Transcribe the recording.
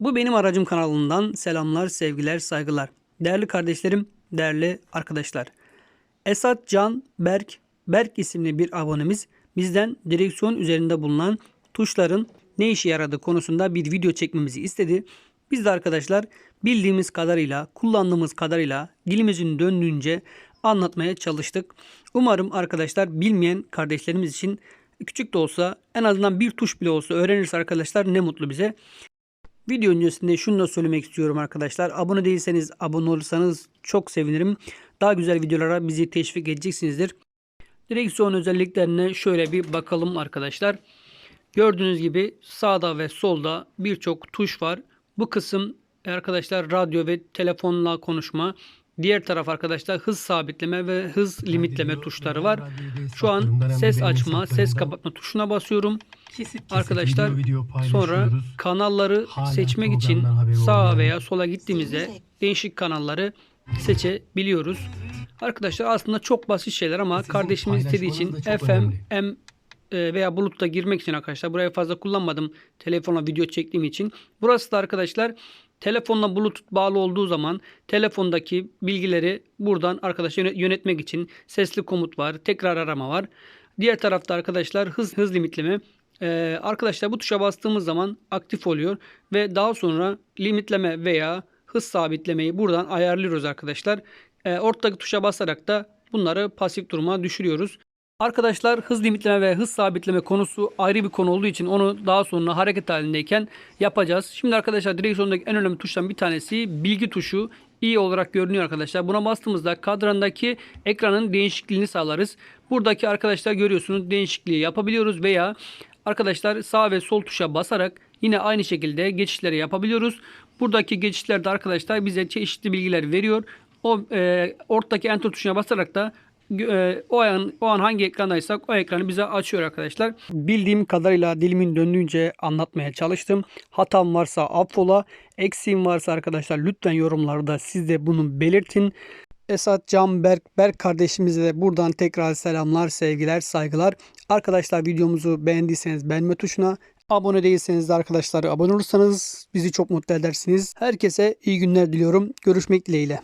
Bu benim aracım kanalından selamlar, sevgiler, saygılar. Değerli kardeşlerim, değerli arkadaşlar. Esat Can Berk, Berk isimli bir abonemiz bizden direksiyon üzerinde bulunan tuşların ne işe yaradığı konusunda bir video çekmemizi istedi. Biz de arkadaşlar bildiğimiz kadarıyla, kullandığımız kadarıyla dilimizin döndüğünce anlatmaya çalıştık. Umarım arkadaşlar bilmeyen kardeşlerimiz için küçük de olsa en azından bir tuş bile olsa öğrenirse arkadaşlar ne mutlu bize. Video öncesinde şunu da söylemek istiyorum arkadaşlar. Abone değilseniz abone olursanız çok sevinirim. Daha güzel videolara bizi teşvik edeceksinizdir. Direksiyon özelliklerine şöyle bir bakalım arkadaşlar. Gördüğünüz gibi sağda ve solda birçok tuş var. Bu kısım arkadaşlar radyo ve telefonla konuşma. Diğer taraf arkadaşlar hız sabitleme ve hız limitleme tuşları var. Şu an ses açma, ses kapatma tuşuna basıyorum. Arkadaşlar sonra kanalları seçmek için sağa veya sola gittiğimizde değişik kanalları seçebiliyoruz. Arkadaşlar aslında çok basit şeyler ama kardeşimiz istediği için FM. M e, veya bulutta girmek için arkadaşlar buraya fazla kullanmadım telefonla video çektiğim için. Burası da arkadaşlar telefonla bluetooth bağlı olduğu zaman telefondaki bilgileri buradan arkadaşlar yönet- yönetmek için sesli komut var, tekrar arama var. Diğer tarafta arkadaşlar hız hız limitleme. Ee, arkadaşlar bu tuşa bastığımız zaman aktif oluyor ve daha sonra limitleme veya hız sabitlemeyi buradan ayarlıyoruz arkadaşlar. Ee, ortadaki tuşa basarak da bunları pasif duruma düşürüyoruz. Arkadaşlar hız limitleme ve hız sabitleme konusu ayrı bir konu olduğu için onu daha sonra hareket halindeyken yapacağız. Şimdi arkadaşlar direksiyondaki en önemli tuştan bir tanesi bilgi tuşu. İyi olarak görünüyor arkadaşlar. Buna bastığımızda kadrandaki ekranın değişikliğini sağlarız. Buradaki arkadaşlar görüyorsunuz değişikliği yapabiliyoruz veya arkadaşlar sağ ve sol tuşa basarak yine aynı şekilde geçişleri yapabiliyoruz. Buradaki geçişlerde arkadaşlar bize çeşitli bilgiler veriyor. O e, ortadaki enter tuşuna basarak da e, o an o an hangi ekrandaysak o ekranı bize açıyor arkadaşlar. Bildiğim kadarıyla dilimin döndüğünce anlatmaya çalıştım. Hatam varsa affola, eksiğim varsa arkadaşlar lütfen yorumlarda siz de bunu belirtin. Esat Can Berk, Berk kardeşimize de buradan tekrar selamlar, sevgiler, saygılar. Arkadaşlar videomuzu beğendiyseniz beğenme tuşuna, abone değilseniz de arkadaşlar abone olursanız bizi çok mutlu edersiniz. Herkese iyi günler diliyorum. Görüşmek dileğiyle.